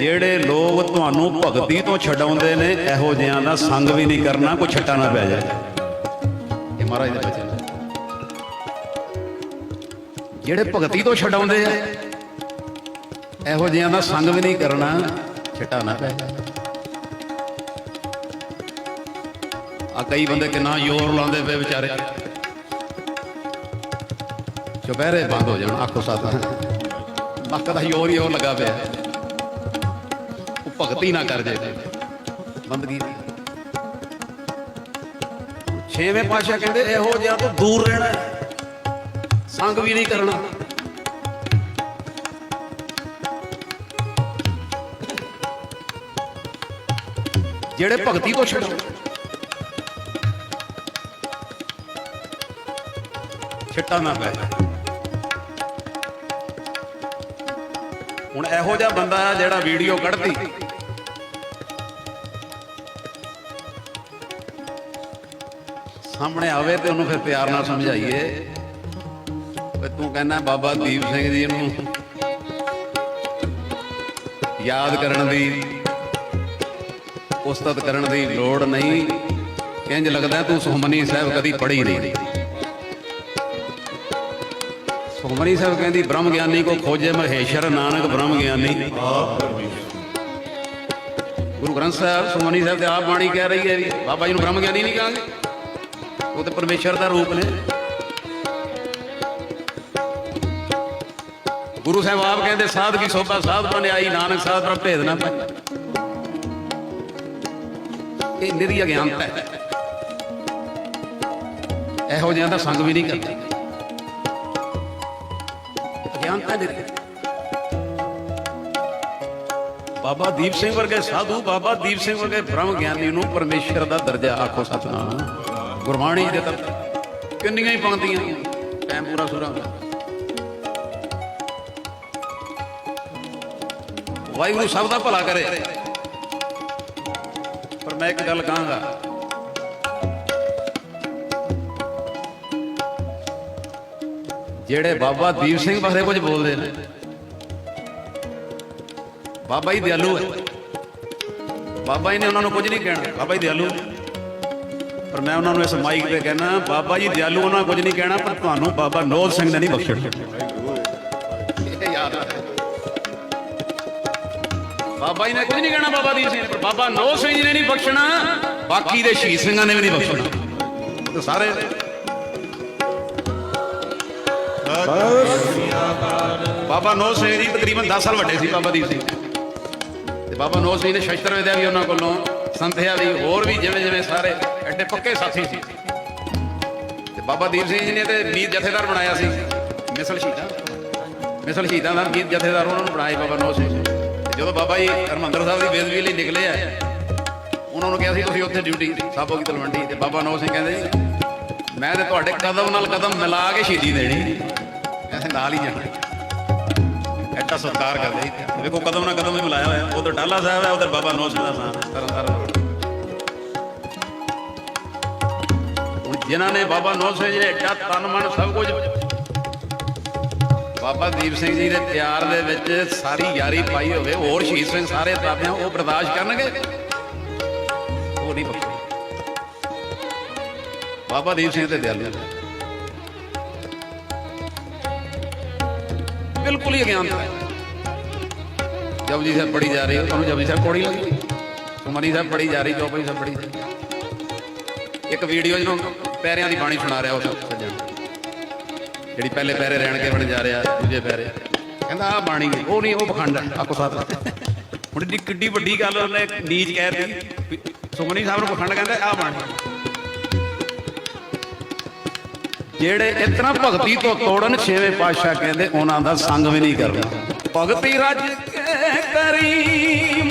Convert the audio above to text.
ਜਿਹੜੇ ਲੋਕ ਤੁਹਾਨੂੰ ਭਗਤੀ ਤੋਂ ਛਡਾਉਂਦੇ ਨੇ ਇਹੋ ਜਿਹਾਂ ਦਾ ਸੰਗ ਵੀ ਨਹੀਂ ਕਰਨਾ ਕੋਈ ਛੱਟਾ ਨਾ ਪੈ ਜਾਏ। ਇਹ ਮਹਾਰਾਜ ਦੇ ਬਚਨ। ਜਿਹੜੇ ਭਗਤੀ ਤੋਂ ਛਡਾਉਂਦੇ ਆ ਇਹੋ ਜਿਹਾਂ ਦਾ ਸੰਗ ਵੀ ਨਹੀਂ ਕਰਨਾ ਛੱਟਾ ਨਾ ਪੈ ਜਾਏ। ਆ ਕਈ ਬੰਦੇ ਕਿੰਨਾ ਜ਼ੋਰ ਲਾਉਂਦੇ ਪਏ ਵਿਚਾਰੇ। ਚੁਪਹਿਰੇ ਬੰਦ ਹੋ ਜਾਣ ਆਖੋ ਸਾਥ ਮੱਕ ਦਾ ਜ਼ੋਰ ਹੀ ਉਹ ਲੱਗਾ ਪਿਆ। ਭਗਤੀ ਨਾ ਕਰ ਜੇ। ਬੰਦਗੀ ਛੇਵੇਂ ਪਾਸ਼ਾ ਕਹਿੰਦੇ, ਇਹੋ ਜਿਹਾ ਤੋਂ ਦੂਰ ਰਹਿਣਾ ਸੰਗ ਵੀ ਨਹੀਂ ਕਰਨਾ। ਜਿਹੜੇ ਭਗਤੀ ਤੋਂ ਛੱਡੋ। ਛਿੱਟਾ ਨਾ ਪੈ। ਹੁਣ ਇਹੋ ਜਿਹਾ ਬੰਦਾ ਹੈ ਜਿਹੜਾ ਵੀਡੀਓ ਕੱਢਦੀ। ਸਾਹਮਣੇ ਆਵੇ ਤੇ ਉਹਨੂੰ ਫਿਰ ਪਿਆਰ ਨਾਲ ਸਮਝਾਈਏ। ਵੀ ਤੂੰ ਕਹਿੰਦਾ ਬਾਬਾ ਦੀਪ ਸਿੰਘ ਜੀ ਨੂੰ ਯਾਦ ਕਰਨ ਦੀ, ਉਸਤਤ ਕਰਨ ਦੀ ਲੋੜ ਨਹੀਂ। ਇੰਜ ਲੱਗਦਾ ਤੂੰ ਸੁਖਮਨੀ ਸਾਹਿਬ ਕਦੀ ਪੜ੍ਹੀ ਨਹੀਂ। ਸੁਖਮਨੀ ਸਾਹਿਬ ਕਹਿੰਦੀ ਬ੍ਰਹਮ ਗਿਆਨੀ ਕੋ ਖੋਜੇ ਮਹੇਸ਼ਰ ਨਾਨਕ ਬ੍ਰਹਮ ਗਿਆਨੀ ਗੁਰੂ ਗ੍ਰੰਥ ਸਾਹਿਬ, ਸੁਖਮਨੀ ਸਾਹਿਬ ਤੇ ਆਪ ਬਾਣੀ ਕਹਿ ਰਹੀ ਹੈ ਵੀ, ਬਾਬਾ ਜੀ ਨੂੰ ਬ੍ਰਹਮ ਗਿਆਨੀ ਨਹੀਂ ਕਹਾਂਗੇ। ਉਹ ਤੇ ਪਰਮੇਸ਼ਰ ਦਾ ਰੂਪ ਨੇ। ਗੁਰੂ ਸਾਹਿਬ ਆਪ ਕਹਿੰਦੇ ਸਾਧ ਕੀ ਸੋਭਾ, ਸਾਧ ਬਣ ਆਈ, ਨਾਨਕ ਸਾਧ ਪਰ ਭੇਦ ਨਾ ਪਾਈ। ਇਹ ਨਿਰੀ ਅਗਿਆਨਤਾ ਹੈ। ਇਹੋ ਜਿਹਾ ਦਾ ਸੰਗ ਵੀ ਨਹੀਂ ਕਰਦਾ। ਅਗਿਆਨਤਾ ਦੇ ਬਾਬਾ ਦੀਪ ਸਿੰਘ ਵਰਗੇ ਸਾਧੂ, ਬਾਬਾ ਦੀਪ ਸਿੰਘ ਵਰਗੇ ਬ੍ਰਹਮ ਗਿਆਨੀ ਨੂੰ ਪਰਮੇਸ਼ਰ ਦਾ ਦਰਜਾ ਆਖੋ ਸਤਨਾਮ। ਗੁਰਬਾਣੀ ਦੇ ਤਾਂ ਕਿੰਨੀਆਂ ਹੀ ਪੰਕਤੀਆਂ ਟਾਈਮ ਪੂਰਾ ਸੁਰਾ ਹੁੰਦਾ। ਵਾਹਿਗੁਰੂ ਸਭ ਦਾ ਭਲਾ ਕਰੇ। ਪਰ ਮੈਂ ਇੱਕ ਗੱਲ ਕਹਾਂਗਾ। ਜਿਹੜੇ ਬਾਬਾ ਦੀਪ ਸਿੰਘ ਬਾਰੇ ਕੁਝ ਬੋਲਦੇ ਨੇ। ਬਾਬਾ ਜੀ ਦਿਆਲੂ ਹੈ। ਬਾਬਾ ਜੀ ਨੇ ਉਹਨਾਂ ਨੂੰ ਕੁਝ ਨਹੀਂ ਕਹਿਣਾ। ਬਾਬਾ ਜੀ ਦਿਆਲੂ। ਪਰ ਮੈਂ ਉਹਨਾਂ ਨੂੰ ਇਸ ਮਾਈਕ ਤੇ ਕਹਿਣਾ ਬਾਬਾ ਜੀ ਦਿਆਲੂ ਉਹਨਾਂ ਨੂੰ ਕੁਝ ਨਹੀਂ ਕਹਿਣਾ, ਪਰ ਤੁਹਾਨੂੰ ਬਾਬਾ ਨੋਦ ਸਿੰਘ ਨੇ ਨਹੀਂ ਬਖਸ਼ਣਾ ਯਾਦ ਬਾਬਾ ਜੀ ਨੇ ਕੁਝ ਨਹੀਂ ਕਹਿਣਾ, ਬਾਬਾ ਦੀਪ ਸਿੰਘ ਪਰ ਬਾਬਾ ਨੋਦ ਸਿੰਘ ਜੀ ਨੇ ਨਹੀਂ ਬਖਸ਼ਣਾ, ਬਾਕੀ ਦੇ ਸ਼ਹੀਦ ਸਿੰਘਾਂ ਨੇ ਵੀ ਨਹੀਂ ਬਖਸ਼ਣਾ। ਤੇ ਸਾਰੇ ਬਾਬਾ ਨੋਦ ਸਿੰਘ ਜੀ ਤਕਰੀਬਨ 10 ਸਾਲ ਵੱਡੇ ਸੀ ਬਾਬਾ ਦੀਪ ਸਿੰਘ। ਤੇ ਬਾਬਾ ਨੋਦ ਸਿੰਘ ਨੇ ਸ਼ਸਤਰ ਵਿਦਿਆ ਵੀ ਉਹਨਾਂ ਕੋਲੋਂ। ਸੰਥਿਆ ਦੀ ਹੋਰ ਵੀ ਜਿਵੇਂ ਜਿਵੇਂ ਸਾਰੇ ਐਡੇ ਪੱਕੇ ਸਾਥੀ ਸੀ। ਤੇ ਬਾਬਾ ਦੀਪ ਸਿੰਘ ਜੀ ਨੇ ਤੇ ਮੀਤ ਜਥੇਦਾਰ ਬਣਾਇਆ ਸੀ। ਮਿਸਲ ਸ਼ਹੀਦਾਂ ਮਿਸਲ ਸ਼ਹੀਦਾਂ ਦਾ ਮੀਤ ਜਥੇਦਾਰ ਉਹਨਾਂ ਨੂੰ ਬਣਾਇਆ ਬਾਬਾ ਨੋਦ ਸਿੰਘ ਤੇ ਜਦੋਂ ਬਾਬਾ ਜੀ ਹਰਮੰਦਰ ਸਾਹਿਬ ਦੀ ਬੇਦਬੀ ਲਈ ਨਿਕਲੇ ਆ, ਉਹਨਾਂ ਨੂੰ ਕਿਹਾ ਸੀ, ਤੁਸੀਂ ਉੱਥੇ ਡਿਊਟੀ ਸਾਬੋ ਕੀ ਤਲਵੰਡੀ। ਤੇ ਬਾਬਾ ਨੋਦ ਸਿੰਘ ਕਹਿੰਦੇ ਜੀ ਮੈਂ ਤੇ ਤੁਹਾਡੇ ਕਦਮ ਨਾਲ ਕਦਮ ਮਿਲਾ ਕੇ ਸ਼ਹੀਦੀ ਦੇਣੀ। ਮੈਂ ਨਾਲ ਹੀ ਜਾਣਾ। ਐਡਾ ਸਤਿਕਾਰ ਕਰਦੇ ਦੇਖੋ, ਕਦਮ ਨਾਲ ਕਦਮ ਹੀ ਮਿਲਾਇਆ ਹੋਇਆ। ਉਧਰ ਡਾਲਾ ਸਾਹਿਬ ਹੈ, ਉਧਰ ਬਾਬਾ ਨੋਦ ਸਿੰਘ ਦਾ ਸਾਹ ਤਰਨ ਤਾਰਨ ਜਿਨ੍ਹਾਂ ਨੇ ਬਾਬਾ ਨੋਦ ਸਿੰਘ ਜੀ ਨੇ ਐਡਾ ਤਨ ਮਨ ਸਭ ਕੁਝ। ਬਾਬਾ ਦੀਪ ਸਿੰਘ ਜੀ ਦੇ ਪਿਆਰ ਦੇ ਵਿੱਚ ਸਾਰੀ ਯਾਰੀ ਪਾਈ ਹੋਵੇ, ਹੋਰ ਸ਼ਹੀਦ ਸਿੰਘ ਸਾਰੇ ਤਾਬਿਆਂ ਉਹ ਬਰਦਾਸ਼ਤ ਕਰਨਗੇ। ਉਹ ਨਹੀਂ ਬਾਬਾ ਦੀਪ ਸਿੰਘ ਤੇ। ਦਿਆਲੂ ਬਿਲਕੁਲ ਹੀ ਅਗਿਆਨਤਾ ਹੈ ਜਪਜੀ ਸਾਹਿਬ ਪੜੀ ਜਾ ਰਹੀ ਹੈ ਤੁਹਾਨੂੰ ਜਪਜੀ ਸਾਹਿਬ ਕੋੜੀ ਲੱਗੀ। ਸੁਮਨੀ ਸਾਹਿਬ ਪੜੀ ਜਾ ਰਹੀ ਚੌਪਈ ਸਾਹਿਬ ਪੜੀ ਇੱਕ ਵੀਡੀਓ ਜਿਹਨੂੰ ਪੈਰਿਆਂ ਦੀ ਬਾਣੀ ਸੁਣਾ ਰਿਹਾ ਉਸ ਸੱਜਣ। ਜਿਹੜੀ ਪਹਿਲੇ ਪੈਰੇ ਰਹਿਣ ਕੇ ਬਣ ਜਾ ਰਿਹਾ, ਦੂਜੇ ਪੈਰੇ। ਕਹਿੰਦਾ ਆ ਬਾਣੀ ਉਹ ਨਹੀਂ, ਉਹ ਪਖੰਡ ਹੈ ਆਪੋ ਹੁਣ ਦੀ ਕਿੱਡੀ ਵੱਡੀ ਗੱਲ ਉਹਨੇ ਨੀਚ ਕਹਿਤੀ ਸੁਮਨੀ ਸਾਹਿਬ ਨੂੰ ਪਖੰਡ ਕਹਿੰਦਾ ਆ ਬਾਣੀ। ਜਿਹੜੇ ਇਤਨਾ ਭਗਤੀ ਤੋਂ ਤੋੜਨ ਛੇਵੇਂ ਪਾਤਸ਼ਾਹ ਕਹਿੰਦੇ, ਉਹਨਾਂ ਦਾ ਸੰਗ ਵੀ ਨਹੀਂ ਕਰਨਾ। ਭਗਤੀ ਰੱਜ ਕੇ ਕਰੀ